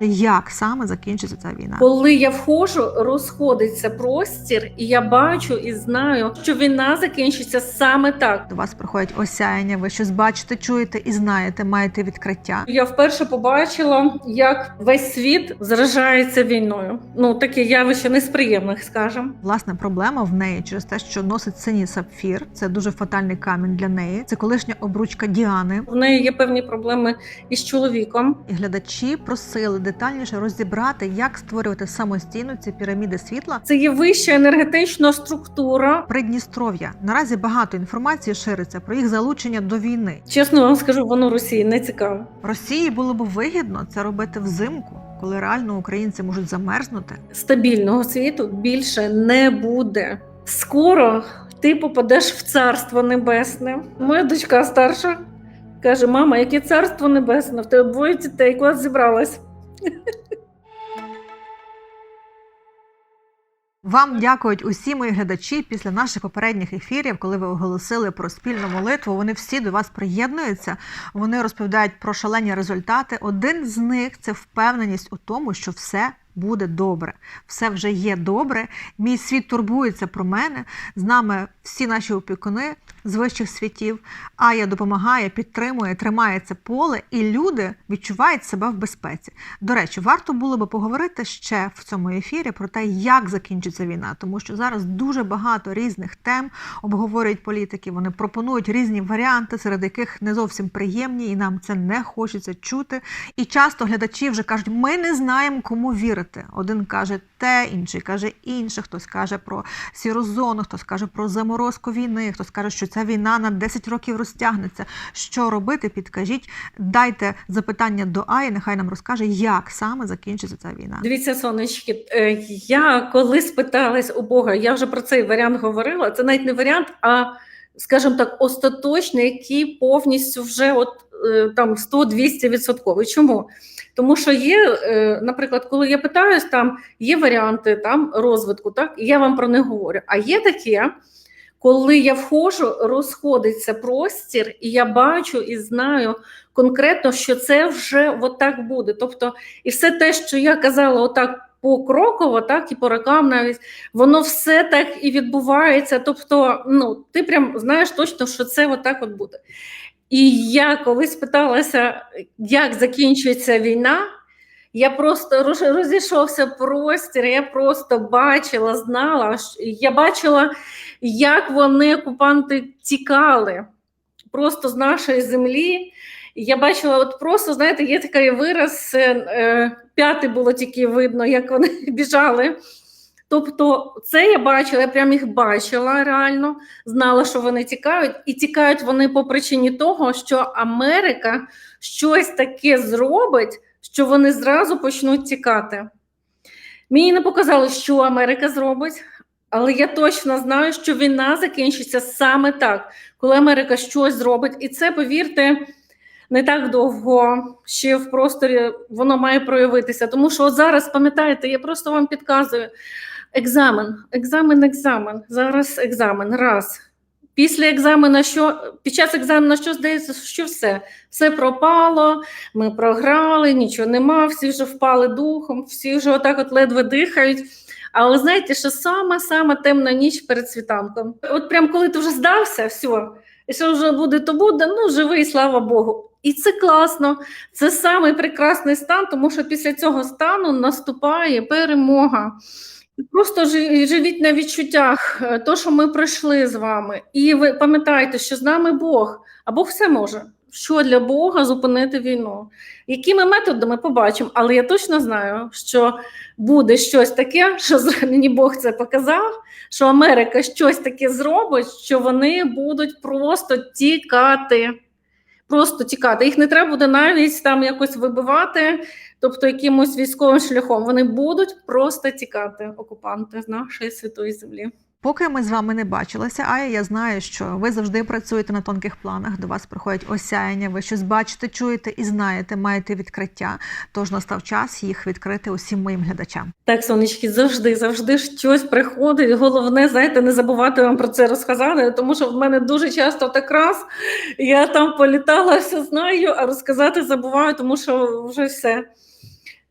Як саме закінчиться ця війна? Коли я входжу, розходиться простір, і я бачу і знаю, що війна закінчиться саме так. До вас приходять осяяння, ви щось бачите, чуєте і знаєте, маєте відкриття. Я вперше побачила, як весь світ заражається війною. Ну таке явище не з приємних, скажем. Власне, проблема в неї через те, що носить синій сапфір. Це дуже фатальний камінь для неї. Це колишня обручка Діани. В неї є певні проблеми із чоловіком. І глядачі просили детальніше розібрати, як створювати самостійно ці піраміди світла. Це є вища енергетична структура. Придністров'я наразі багато інформації шириться про їх залучення до війни. Чесно вам скажу, воно Росії не цікаво. Росії було б вигідно це робити взимку, коли реально українці можуть замерзнути. Стабільного світу більше не буде. Скоро ти попадеш в царство небесне. Моя дочка старша каже: Мама, яке царство небесне? В тебе двоє дітей, куди зібралась? Вам дякують усі мої глядачі після наших попередніх ефірів, коли ви оголосили про спільну молитву. Вони всі до вас приєднуються. Вони розповідають про шалені результати. Один з них це впевненість у тому, що все буде добре. Все вже є добре. Мій світ турбується про мене. З нами всі наші опікуни з вищих світів. Ая допомагає, підтримує, тримає це поле, і люди відчувають себе в безпеці. До речі, варто було би поговорити ще в цьому ефірі про те, як закінчиться війна, тому що зараз дуже багато різних тем обговорюють політики. Вони пропонують різні варіанти, серед яких не зовсім приємні, і нам це не хочеться чути. І часто глядачі вже кажуть, ми не знаємо, кому вірити. Один каже те, інший каже інше, хтось каже про сіру зону, хтось каже про заморозку війни, хтось каже, що ця війна на 10 років розтягнеться. Що робити? Підкажіть, дайте запитання до Аї, нехай нам розкаже, як саме закінчиться ця війна. Дивіться, сонечки, е, я коли спиталась у Бога, я вже про цей варіант говорила. Це навіть не варіант, а скажімо так, остаточний, який повністю вже от там 100-200 відсотковий. Чому? Тому що є, е, наприклад, коли я питаюсь, там є варіанти там розвитку, так і я вам про них говорю. А є таке, коли я входжу, розходиться простір, і я бачу і знаю конкретно, що це вже отак буде. Тобто, і все те, що я казала, отак покроково, так і по рокам навіть воно все так і відбувається. Тобто, ну ти прям знаєш точно, що це отак от буде. І я колись питалася, як закінчується війна. Я просто розійшовся простір, я просто бачила, знала. Я бачила, як вони, окупанти, тікали просто з нашої землі. Я бачила, от просто, знаєте, є такий вираз, е, е, п'яти було тільки видно, як вони біжали. Тобто, це я бачила, я прям їх бачила реально, знала, що вони тікають, і тікають вони по причині того, що Америка щось таке зробить, що вони зразу почнуть тікати. Мені не показали, що Америка зробить, але я точно знаю, що війна закінчиться саме так, коли Америка щось зробить. І це, повірте, не так довго ще в просторі воно має проявитися. Тому що от зараз, пам'ятаєте, я просто вам підказую: екзамен, екзамен, екзамен. Зараз екзамен. Раз. Після екзамена, що під час екзамену, що здається, що все, все пропало, ми програли, нічого нема, всі вже впали духом, всі вже отак от ледве дихають. Але знаєте, що саме темна ніч перед світанком. От прям коли ти вже здався, все, і що вже буде, то буде, ну живий, слава Богу. І це класно, це самий прекрасний стан, тому що після цього стану наступає перемога. Просто жи- живіть на відчуттях, е, то, що ми пройшли з вами. І ви пам'ятайте, що з нами Бог, а Бог все може. Що для Бога зупинити війну? Якими методами побачимо, але я точно знаю, що буде щось таке, що мені Бог це показав, що Америка щось таке зробить, що вони будуть просто тікати. Просто тікати. Їх не треба буде навіть там якось вибивати, тобто якимось військовим шляхом. Вони будуть просто тікати, окупанти з нашої святої землі. Поки ми з вами не бачилися, Ая, я знаю, що ви завжди працюєте на тонких планах. До вас приходять осяяння, ви щось бачите, чуєте і знаєте, маєте відкриття. Тож настав час їх відкрити усім моїм глядачам. Так, сонечки, завжди, завжди щось приходить. Головне, знаєте, не забувати вам про це розказати, тому що в мене дуже часто так раз. Я там політала, все знаю, а розказати забуваю, тому що вже все.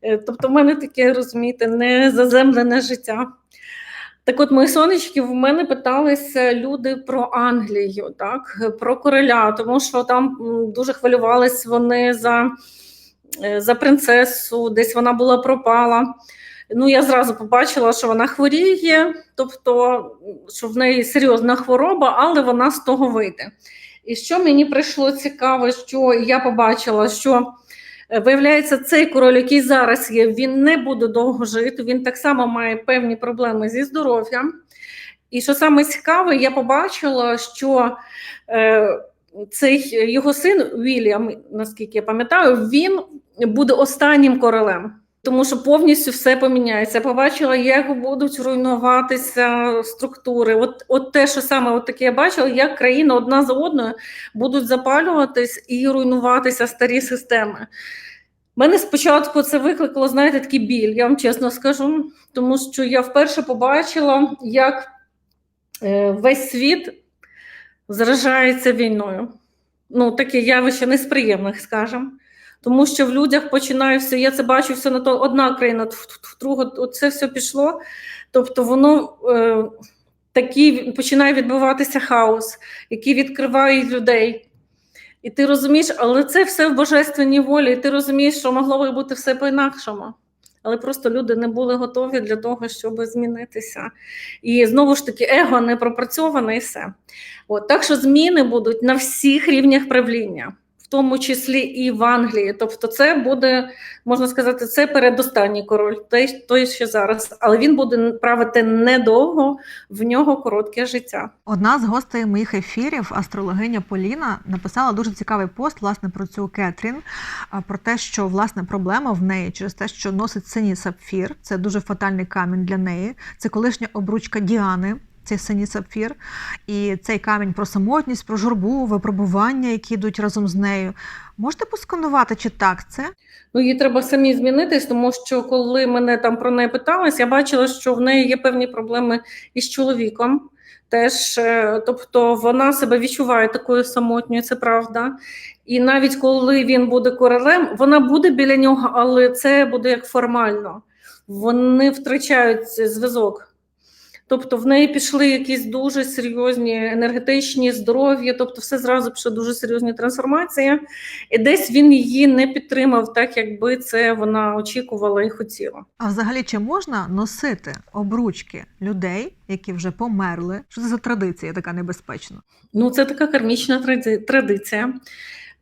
Е, Тобто, в мене таке, розумієте, незаземлене життя. Так от, мої сонечки, в мене питалися люди про Англію, так, про короля, тому що там дуже хвилювались вони за, е, за принцесу, десь вона була пропала. Ну, я зразу побачила, що вона хворіє, тобто, що в неї серйозна хвороба, але вона з того вийде. І що мені прийшло цікаво, що я побачила, що виявляється, цей король, який зараз є, він не буде довго жити. Він так само має певні проблеми зі здоров'ям. І що саме цікаве, я побачила, що е, цей його син Вільям, наскільки я пам'ятаю, він буде останнім королем. Тому що повністю все поміняється. Побачила, як будуть руйнуватися структури. От, от те, що саме от таке я бачила, як країни одна за одною будуть запалюватись і руйнуватися старі системи. Мене спочатку це викликало, знаєте, такий біль, я вам чесно скажу, тому що я вперше побачила, як е, весь світ заражається війною. Ну, таке явище не з приємних, скажімо. Тому що в людях починає все, я це бачу все на то одна країна, друга, це все пішло. Тобто воно е, такий починає відбуватися хаос, який відкриває людей. І ти розумієш, але це все в божественній волі, і ти розумієш, що могло би бути все по-інакшому. Але просто люди не були готові для того, щоб змінитися. І знову ж таки, его не пропрацьоване і все. От, так що зміни будуть на всіх рівнях правління в тому числі і в Англії. Тобто, це буде, можна сказати, це передостанній король, той, той ще зараз, але він буде правити недовго, в нього коротке життя. Одна з гостей моїх ефірів, астрологиня Поліна, написала дуже цікавий пост власне про цю Кетрін, про те, що власне проблема в неї через те, що носить синій сапфір. Це дуже фатальний камінь для неї. Це колишня обручка Діани. Цей синій сапфір, і цей камінь про самотність, про журбу, випробування, які йдуть разом з нею. Можете посканувати, чи так це? Ну, їй треба самі змінитись, тому що коли мене там про неї питались, я бачила, що в неї є певні проблеми із чоловіком. Теж, е, тобто вона себе відчуває такою самотньою, це правда. І навіть коли він буде королем, вона буде біля нього, але це буде як формально. Вони втрачають зв'язок. Тобто в неї пішли якісь дуже серйозні енергетичні здоров'я, тобто все зразу пішли дуже серйозні трансформації, і десь він її не підтримав, так якби це вона очікувала і хотіла. А взагалі, чи можна носити обручки людей, які вже померли? Що це за традиція така небезпечна? Ну, це така кармічна традиція.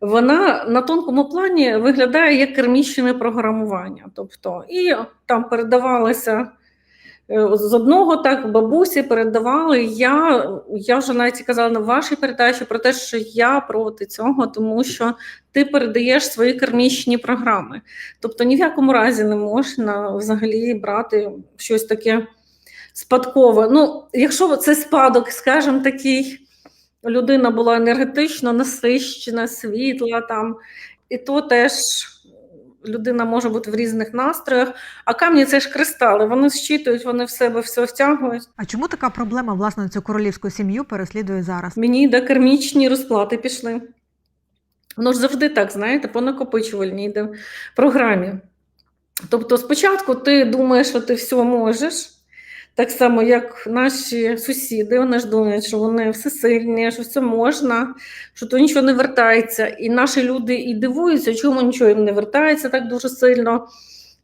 Вона на тонкому плані виглядає як кармічне програмування. Тобто, і там передавалося е, з одного так бабусі передавали. Я, я вже навіть казала на вашій передачі про те, що я проти цього, тому що ти передаєш свої кармічні програми. Тобто ні в якому разі не можна взагалі брати щось таке спадкове. Ну, якщо це спадок, скажімо, такий. Людина була енергетично насищена, світла там, і то теж людина може бути в різних настроях. А камні це ж кристали, вони зчитують, вони в себе все втягують. А чому така проблема власне цю королівську сім'ю переслідує зараз? Мені йде кермічні розплати пішли. Воно ж завжди так, знаєте, по накопичувальній йде програмі. Тобто, спочатку ти думаєш, що ти все можеш. Так само, як наші сусіди, вони ж думають, що вони всесильні, що все можна, що то нічого не вертається. І наші люди і дивуються, чому нічого їм не вертається так дуже сильно,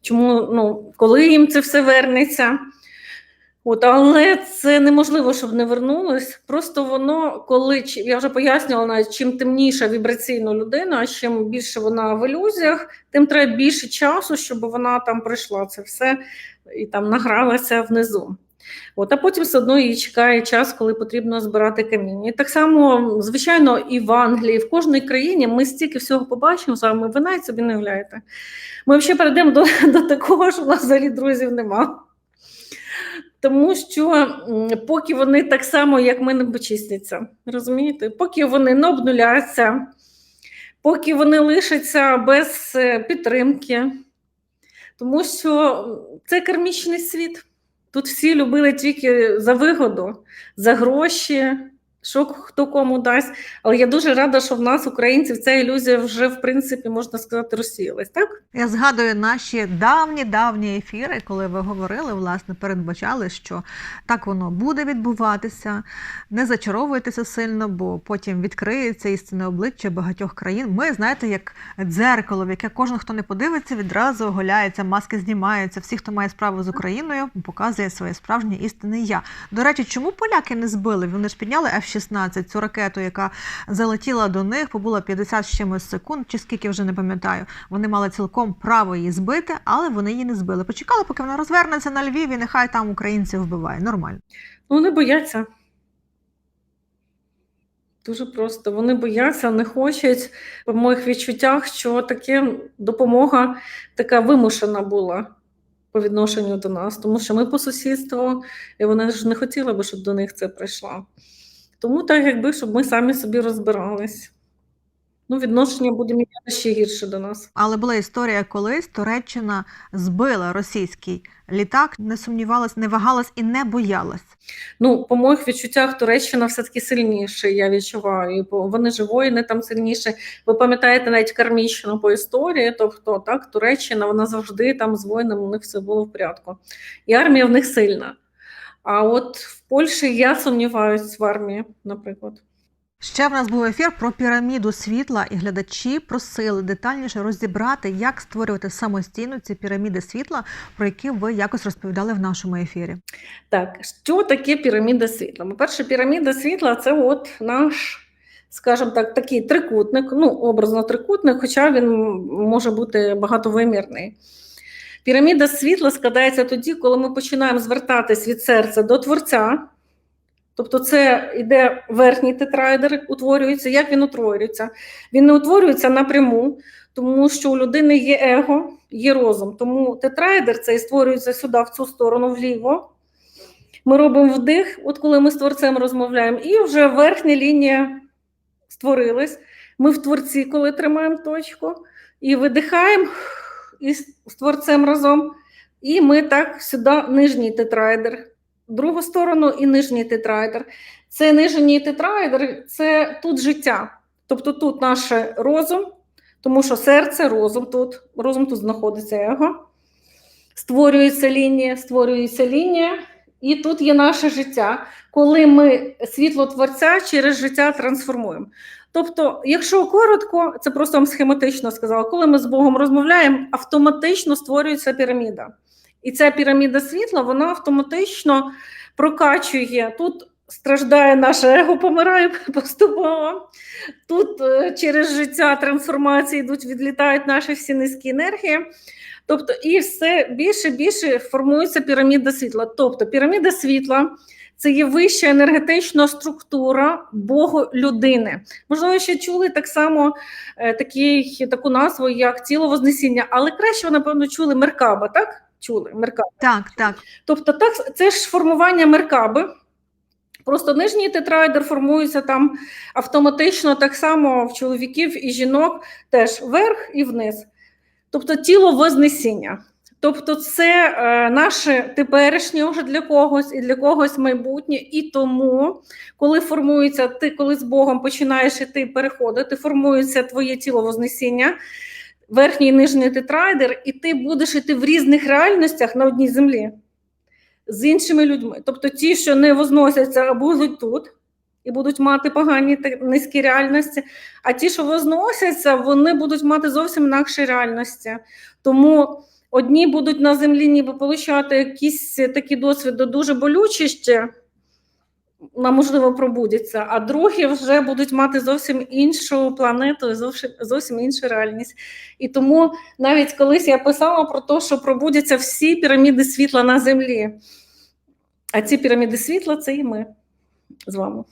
чому, ну, коли їм це все вернеться. От, але це неможливо, щоб не вернулось. Просто воно, коли я вже пояснювала, навіть чим темніша вібраційна людина, чим більше вона в ілюзіях, тим треба більше часу, щоб вона там пройшла це все і там награлася внизу. От, а потім все одно її чекає час, коли потрібно збирати каміння. І так само, звичайно, і в Англії, в кожній країні ми стільки всього побачимо з вами, ви навіть собі не уявляєте. Ми взагалі перейдемо до, до такого, що у нас взагалі друзів нема. Тому що поки вони так само, як ми, не почистяться, розумієте? Поки вони не обнуляться, поки вони лишаться без е, підтримки, тому що це кармічний світ. Тут всі любили тільки за вигоду, за гроші, що хто кому дасть. Але я дуже рада, що в нас, українців, ця ілюзія вже, в принципі, можна сказати, розсіялась. Так? Я згадую наші давні давні ефіри, коли ви говорили, власне, передбачали, що так воно буде відбуватися. Не зачаровуйтеся сильно, бо потім відкриється істинне обличчя багатьох країн. Ми знаєте, як дзеркало, в яке кожен, хто не подивиться, відразу оголяється, маски знімаються. Всі, хто має справу з Україною, показує своє справжнє істинне я. До речі, чому поляки не збили? Вони ж підняли F-16, цю ракету, яка залетіла до них, побула 50 з чимось секунд, чи скільки вже не пам'ятаю. Вони мали цілком право її збити, але вони її не збили. Почекали, поки вона розвернеться на Львів і нехай там українців вбиває. Нормально. Ну, вони бояться. Дуже просто. Вони бояться, не хочуть. В моїх відчуттях, що таке допомога така вимушена була по відношенню до нас, тому що ми по сусідству, і вони ж не хотіли би, щоб до них це прийшло. Тому так, якби, щоб ми самі собі розбирались. Ну, відношення буде міняти ще гірше до нас. Але була історія колись Туреччина збила російський літак, не сумнівалась, не вагалась і не боялась. Ну, по моїх відчуттях, Туреччина все-таки сильніше, я відчуваю. По- Вони ж воїни там сильніше. Ви пам'ятаєте навіть кармічно по історії, тобто так, Туреччина вона завжди там з воїнами, у них все було в порядку. І армія в них сильна. А от в Польщі я сумніваюсь в армії, наприклад. Ще в нас був ефір про піраміду світла, і глядачі просили детальніше розібрати, як створювати самостійно ці піраміди світла, про які ви якось розповідали в нашому ефірі. Так, що таке піраміда світла? По-перше, піраміда світла це от наш, скажімо так, такий трикутник, ну, образно трикутник, хоча він може бути багатовимірний. Піраміда світла складається тоді, коли ми починаємо звертатись від серця до творця. Тобто, це йде верхній тетраедр, утворюється. Як він утворюється? Він не утворюється напряму, тому що у людини є его, є розум. Тому тетраедр цей створюється сюди, в цю сторону, вліво. Ми робимо вдих, от коли ми з творцем розмовляємо, і вже верхня лінія створилась. Ми в творці, коли тримаємо точку, і видихаємо і з творцем разом. І ми так сюди нижній тетраедр, в другу сторону і нижній тетраедр. Це нижній тетраедр, це тут життя. Тобто тут наш розум, тому що серце, розум тут, розум тут знаходиться его. Створюється лінія, створюється лінія, і тут є наше життя, коли ми світло творця через життя трансформуємо. Тобто, якщо коротко, це просто вам схематично сказала, коли ми з Богом розмовляємо, автоматично створюється піраміда. І ця піраміда світла, вона автоматично прокачує. Тут страждає наше его, помирає поступово. Тут е, через життя трансформації йдуть, відлітають наші всі низькі енергії. Тобто, і все більше більше формується піраміда світла. Тобто, піраміда світла це є вища енергетична структура Богу людини. Можливо, ще чули так само е, такий, таку назву, як тіло Вознесіння, але краще, ви, напевно, чули Меркаба, так? Чули Меркаба. Так, так. Тобто, так, це ж формування меркаби. Просто нижній тетраедр формується там автоматично, так само в чоловіків і жінок теж вверх і вниз. Тобто тіло Вознесіння. Тобто, це е, наше теперішнє вже для когось і для когось майбутнє. І тому, коли формується, ти коли з Богом починаєш іти переходити, формується твоє тіло Вознесіння, верхній і нижній тетраедр, і ти будеш іти в різних реальностях на одній землі з іншими людьми. Тобто ті, що не возносяться, а будуть тут і будуть мати погані низькі реальності. А ті, що возносяться, вони будуть мати зовсім інакші реальності. Тому одні будуть на землі ніби получати якісь такі досвіди дуже болючі ще. Можливо, пробудяться, а другі вже будуть мати зовсім іншу планету, зовсім іншу реальність. І тому навіть колись я писала про те, що пробудяться всі піраміди світла на землі. А ці піраміди світла це і ми з вами.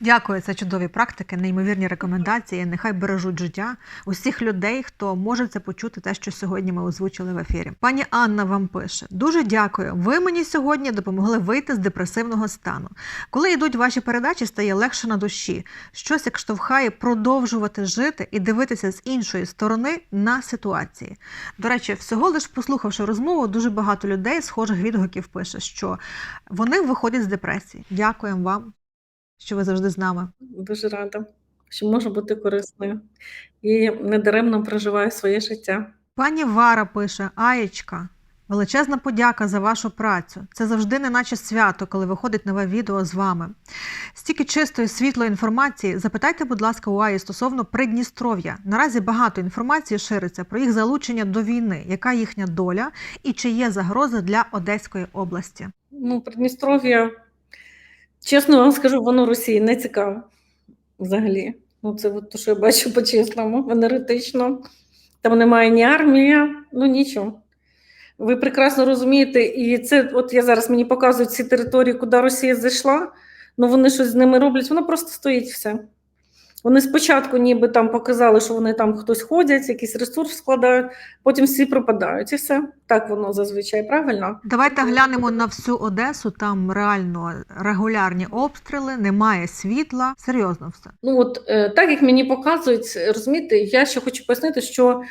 Дякую, це чудові практики, неймовірні рекомендації. Нехай бережуть життя усіх людей, хто може це почути, те, що сьогодні ми озвучили в ефірі. Пані Анна вам пише: дуже дякую. Ви мені сьогодні допомогли вийти з депресивного стану. Коли йдуть ваші передачі, стає легше на душі. Щось як штовхає продовжувати жити і дивитися з іншої сторони на ситуації. До речі, всього лиш послухавши розмову, дуже багато людей схожих відгуків пише, що вони виходять з депресії. Дякуємо вам. Що ви завжди з нами. Дуже рада, що можу бути корисною і недаремно проживаю своє життя. Пані Вара пише: Аєчка, величезна подяка за вашу працю. Це завжди не наче свято, коли виходить нове відео з вами. Стільки чистої світлої інформації. Запитайте, будь ласка, у Аї стосовно Придністров'я. Наразі багато інформації шириться про їх залучення до війни, яка їхня доля і чи є загроза для Одеської області. Ну, Придністров'я, чесно вам скажу, воно Росії не цікаво взагалі. Ну, це от те, що я бачу по-чесному, енергетично. Там немає ні армії, ну нічого. Ви прекрасно розумієте, і це, от я зараз мені показують ці території, куди Росія зайшла, ну вони щось з ними роблять, воно просто стоїть все. Вони спочатку ніби там показали, що вони там хтось ходять, якийсь ресурс складають, потім всі пропадають і все. Так воно зазвичай правильно. Давайте глянемо на всю Одесу. Там реально регулярні обстріли, немає світла. Серйозно все. Ну от е, так як мені показують, розумієте, я ще хочу пояснити, що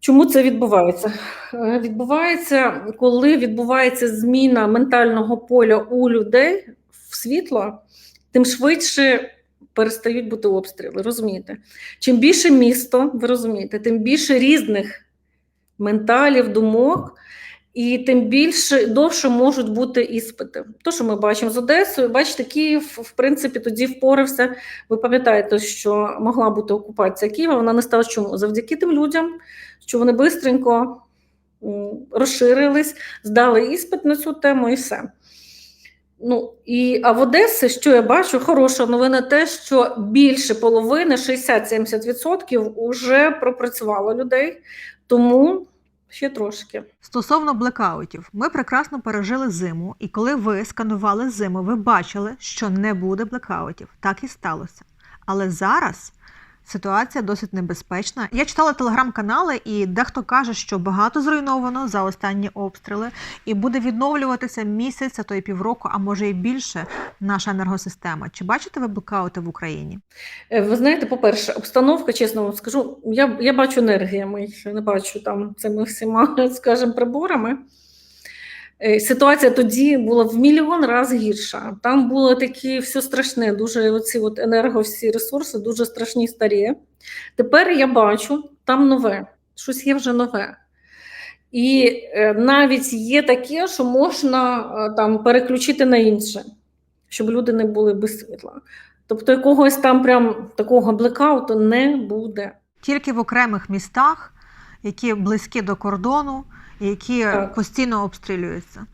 чому це відбувається. Е, Відбувається, коли відбувається зміна ментального поля у людей в світло, тим швидше перестають бути обстріли. Розумієте? Чим більше місто, ви розумієте, тим більше різних менталів, думок. І тим більше довше можуть бути іспити. То, що ми бачимо з Одесою, бачите, Київ, в принципі, тоді впорався. Ви пам'ятаєте, що могла бути окупація Києва, вона не стала чому? Завдяки тим людям, що вони бистренько розширились, здали іспит на цю тему і все. Ну, і, а в Одесі, що я бачу, хороша новина те, що більше половини, 60-70% вже пропрацювало людей, тому ще трошки. Стосовно блекаутів, ми прекрасно пережили зиму, і коли ви сканували зиму, ви бачили, що не буде блекаутів. Так і сталося. Але зараз ситуація досить небезпечна. Я читала телеграм-канали, і дехто каже, що багато зруйновано за останні обстріли, і буде відновлюватися місяць, а то й півроку, а може і більше наша енергосистема. Чи бачите ви блекаути в Україні? Е, Ви знаєте, по-перше, обстановка, чесно вам скажу, я, я бачу енергіями, не бачу там цими всіма, скажімо, приборами. Е, Ситуація тоді була в мільйон разів гірша. Там було такі все страшне, дуже оці от енерго, всі ресурси, дуже страшні старі. Тепер я бачу там нове, щось є вже нове. І е, навіть є таке, що можна е, там переключити на інше, щоб люди не були без світла. Тобто якогось там прям такого блекауту не буде. Тільки в окремих містах, які близькі до кордону, які Так. постійно обстрілюються.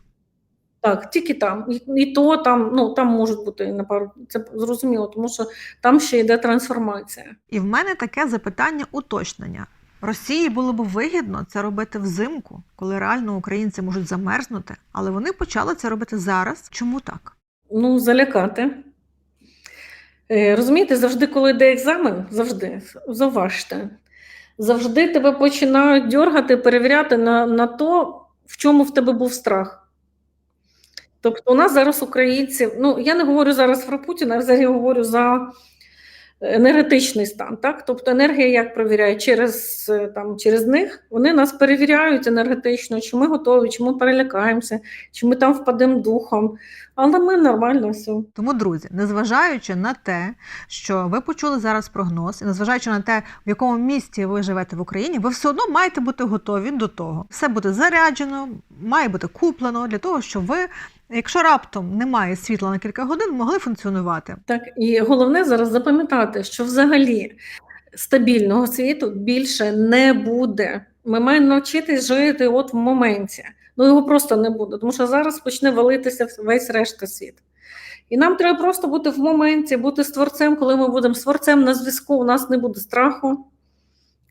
Так, тільки там. І, і то там, ну там можуть бути на пару. Це зрозуміло, тому що там ще йде трансформація. І в мене таке запитання уточнення. Росії було б вигідно це робити взимку, коли реально українці можуть замерзнути, але вони почали це робити зараз. Чому так? Ну, залякати. Е, розумієте, завжди, коли йде екзамен, завжди, зауважте, завжди тебе починають дьоргати, перевіряти на, на то, в чому в тебе був страх. Тобто, у нас зараз українці, ну я не говорю зараз про Путіна, я взагалі говорю за енергетичний стан. Так? Тобто енергія як перевіряє через, е, там, через них, вони нас перевіряють енергетично, чи ми готові, чи ми перелякаємося, чи ми там впадемо духом. Але ми нормально все. Тому, друзі, незважаючи на те, що ви почули зараз прогноз, і незважаючи на те, в якому місті ви живете в Україні, ви все одно маєте бути готові до того. Все буде заряджено, має бути куплено для того, щоб ви, якщо раптом немає світла на кілька годин, могли функціонувати. Так, і головне зараз запам'ятати, що взагалі стабільного світу більше не буде. Ми маємо навчитись жити от в моменті. Ну його просто не буде, тому що зараз почне валитися весь решта світ. І нам треба просто бути в моменті, бути з творцем, коли ми будемо з творцем на зв'язку, у нас не буде страху,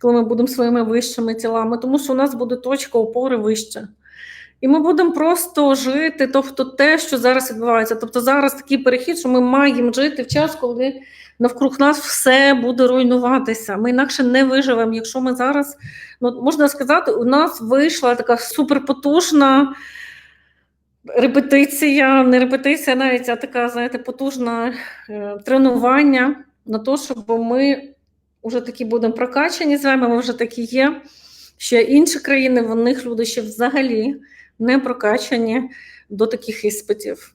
коли ми будемо своїми вищими тілами, тому що у нас буде точка опори вища. І ми будемо просто жити, тобто те, що зараз відбувається. Тобто зараз такий перехід, що ми маємо жити в час, коли навкруг нас все буде руйнуватися. Ми інакше не виживемо. Якщо ми зараз, ну можна сказати, у нас вийшла така суперпотужна репетиція, не репетиція навіть, а така, знаєте, потужна е, тренування на те, щоб ми вже такі будемо прокачані з вами, ми вже такі є. Ще інші країни, в них люди ще взагалі не прокачані до таких іспитів.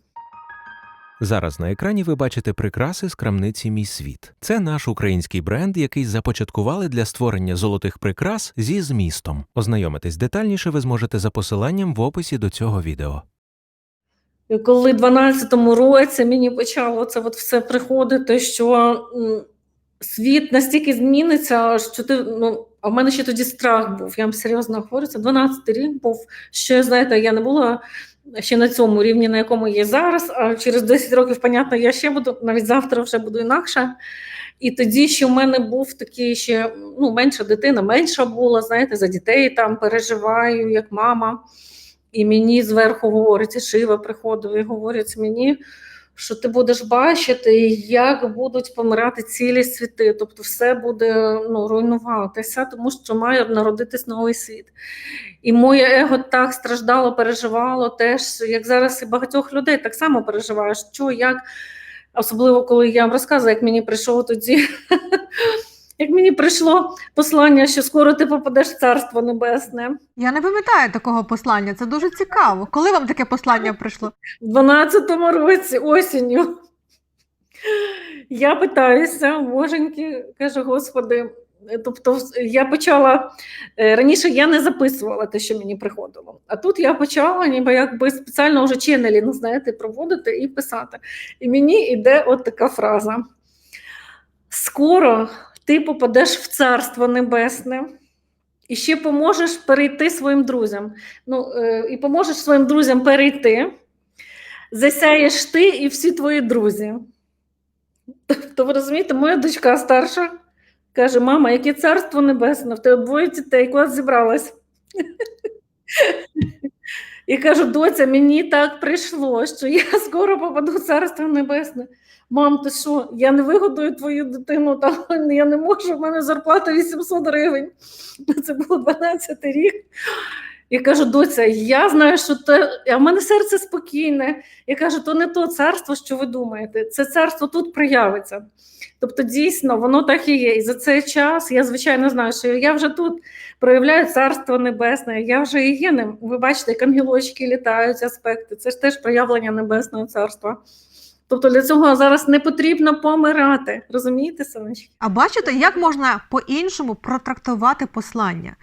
Зараз на екрані ви бачите прикраси з крамниці Мій світ. Це наш український бренд, який започаткували для створення золотих прикрас зі змістом. Ознайомитись детальніше ви зможете за посиланням в описі до цього відео. І коли в 12-му році мені почало це от все приходити, що світ настільки зміниться, що ти ну. А в мене ще тоді страх був. Я вам серйозно говорю, це 12 рік був. Ще знаєте, я не була ще на цьому рівні, на якому є зараз. А через 10 років, понятно, я ще буду, навіть завтра вже буду інакше. І тоді ще в мене був такий ще ну, менша дитина, менша була, знаєте, за дітей там переживаю, як мама. І мені зверху говорить, і Шива приходив і говорить мені, що ти будеш бачити, як будуть помирати цілі світи. Тобто все буде ну, руйнуватися, тому що має народитись новий світ. І моє его так страждало, переживало теж, як зараз і багатьох людей так само переживає, що як, особливо коли я вам розказую, як мені прийшов тоді. Як мені прийшло послання, що скоро ти попадеш в царство небесне. Я не пам'ятаю такого послання, це дуже цікаво. Коли вам таке послання прийшло? в 12-му році осінню. Я питаюся, боженьки, каже, Господи. Тобто, я почала е, раніше я не записувала те, що мені приходило. А тут я почала ніби якби спеціально вже ченелінг, знаєте, проводити і писати. І мені йде от така фраза: скоро ти попадеш в царство небесне. І ще поможеш перейти своїм друзям. Ну, е, і поможеш своїм друзям перейти, засяєш ти і всі твої друзі. Тобто, ви розумієте, моя дочка старша каже: Мама, яке царство небесне, в тебе двоє дітей, куди зібралась? І кажу, доця, мені так прийшло, що я скоро попаду в царство небесне. Мам, ти що, я не вигодую твою дитину, та я не можу, в мене зарплата 800 гривень. Це було 12 рік. Я кажу, доця, я знаю, що те, а в мене серце спокійне. Я кажу, то не то царство, що ви думаєте, це царство тут проявиться. Тобто, дійсно, воно так і є. І за цей час я, звичайно, знаю, що я вже тут проявляю царство небесне, я вже і є ним. Ви бачите, як ангелочки літають, аспекти. Це ж теж проявлення небесного царства. Тобто для цього зараз не потрібно помирати. Розумієте, сонечки? А бачите, як можна по-іншому протрактувати послання?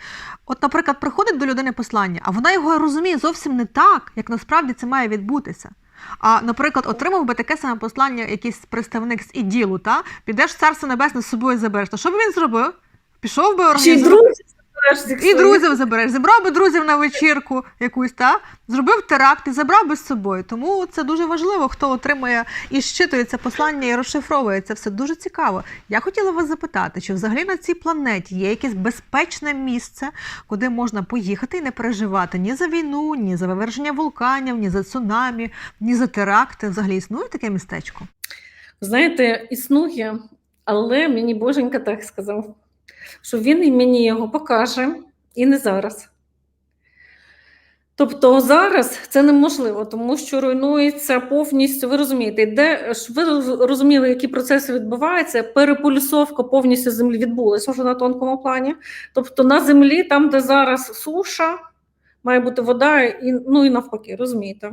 От, наприклад, приходить до людини послання, а вона його розуміє зовсім не так, як насправді це має відбутися. А, наприклад, отримав би таке саме послання якийсь представник з іділу, та підеш в царство небесне з собою забереш. То що б він зробив? Пішов би організувати. друзі забереш І своїх. друзів забереш, зібрав би друзів на вечірку якусь, та зробив теракт і забрав би з собою. Тому це дуже важливо, хто отримує і щитує це послання і розшифровує це все дуже цікаво. Я хотіла вас запитати, чи взагалі на цій планеті є якесь безпечне місце, куди можна поїхати і не переживати ні за війну, ні за виверження вулканів, ні за цунамі, ні за теракти. Взагалі існує таке містечко? Знаєте, існує, але мені Боженька так сказав, що він мені його покаже, і не зараз. Тобто зараз це неможливо, тому що руйнується повністю. Ви розумієте, де ви розуміли, які процеси відбуваються. Перепульсовка повністю землі відбулася вже на тонкому плані. Тобто на землі, там, де зараз суша, має бути вода, і, ну і навпаки, розумієте?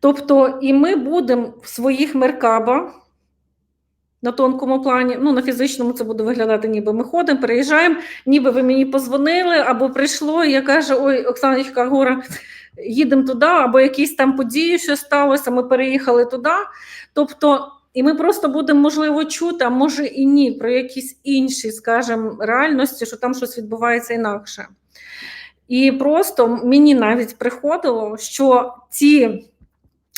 Тобто, і ми будемо в своїх меркабах на тонкому плані, ну на фізичному це буде виглядати, ніби ми ходимо, переїжджаємо, ніби ви мені позвонили, або прийшло, і я кажу, ой, Оксаночка Гора, їдемо туди, або якісь там події, що сталося, ми переїхали туди. Тобто, і ми просто будемо, можливо, чути, а може і ні, про якісь інші, скажімо, реальності, що там щось відбувається інакше. І просто мені навіть приходило, що ці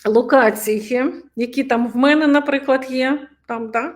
локації, які там в мене, наприклад, є, там, да,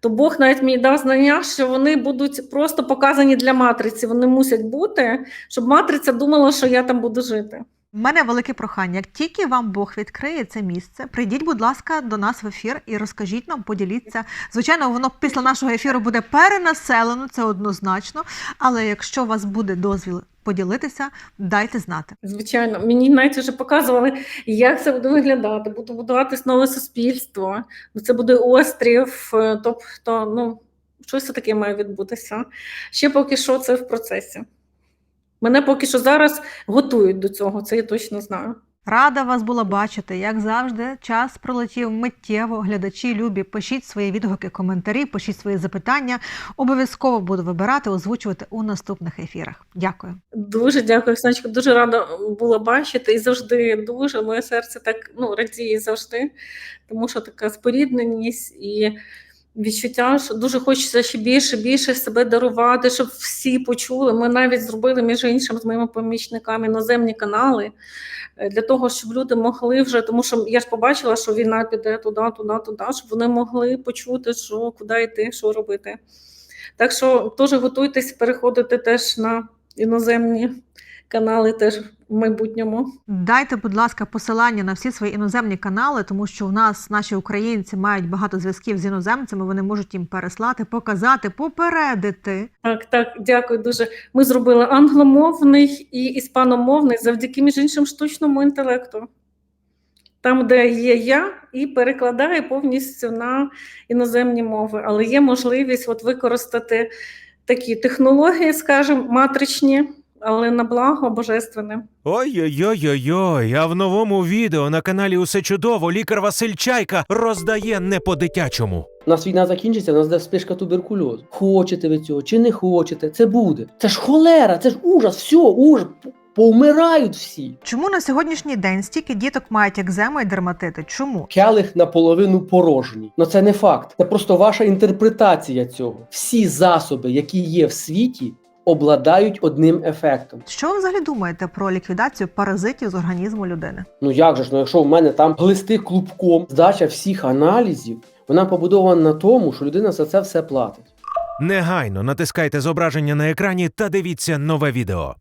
то Бог навіть мені дав знання, що вони будуть просто показані для матриці. Вони мусять бути, щоб матриця думала, що я там буду жити. У мене велике прохання. Як тільки вам Бог відкриє це місце, прийдіть, будь ласка, до нас в ефір і розкажіть нам, поділіться. Звичайно, воно після нашого ефіру буде перенаселено, це однозначно. Але якщо у вас буде дозвіл поділитися, дайте знати. Звичайно, мені навіть вже показували, як це буде виглядати. Буде будуватись нове суспільство, це буде острів, е, тобто, ну, щось таке має відбутися. Ще поки що це в процесі. Мене поки що зараз готують до цього, це я точно знаю. Рада вас була бачити, як завжди. Час пролетів миттєво. Глядачі любі. Пишіть свої відгуки, коментарі, пишіть свої запитання. Обов'язково буду вибирати, озвучувати у наступних ефірах. Дякую. Дуже дякую, Оксаночка. Дуже рада була бачити і завжди дуже моє серце так ну, радіє завжди, тому що така спорідненість і відчуття, що дуже хочеться ще більше, більше себе дарувати, щоб всі почули. Ми навіть зробили між іншим з моїми помічниками іноземні канали е, для того, щоб люди могли вже, тому що я ж побачила, що війна піде туди, туди, туди, щоб вони могли почути, що куди йти, що робити. Так що теж готуйтесь переходити теж на іноземні канали теж в майбутньому. Дайте, будь ласка, посилання на всі свої іноземні канали, тому що у нас наші українці мають багато зв'язків з іноземцями. Вони можуть їм переслати, показати, попередити. Так, так, дякую дуже. Ми зробили англомовний і іспаномовний завдяки між іншим штучному інтелекту. Там, де є я, і перекладає повністю на іноземні мови, але є можливість от використати такі технології, скажімо, матричні, але на благо божественне. Ой-ой-ой-ой, а в новому відео на каналі Усе чудово лікар Василь Чайка роздає не по-дитячому. У нас війна закінчиться, у нас буде вспишка туберкульозу. Хочете ви цього чи не хочете, це буде. Це ж холера, це ж ужас, все, ужас. Повмирають всі. Чому на сьогоднішній день стільки діток мають екзему і дерматити? Чому? Келих наполовину порожній. Ну це не факт. Це просто ваша інтерпретація цього. Всі засоби, які є в світі, обладають одним ефектом. Що ви взагалі думаєте про ліквідацію паразитів з організму людини? Ну як же ж, ну якщо в мене там глисти клубком, здача всіх аналізів, вона побудована на тому, що людина за це все платить. Негайно натискайте зображення на екрані та дивіться нове відео.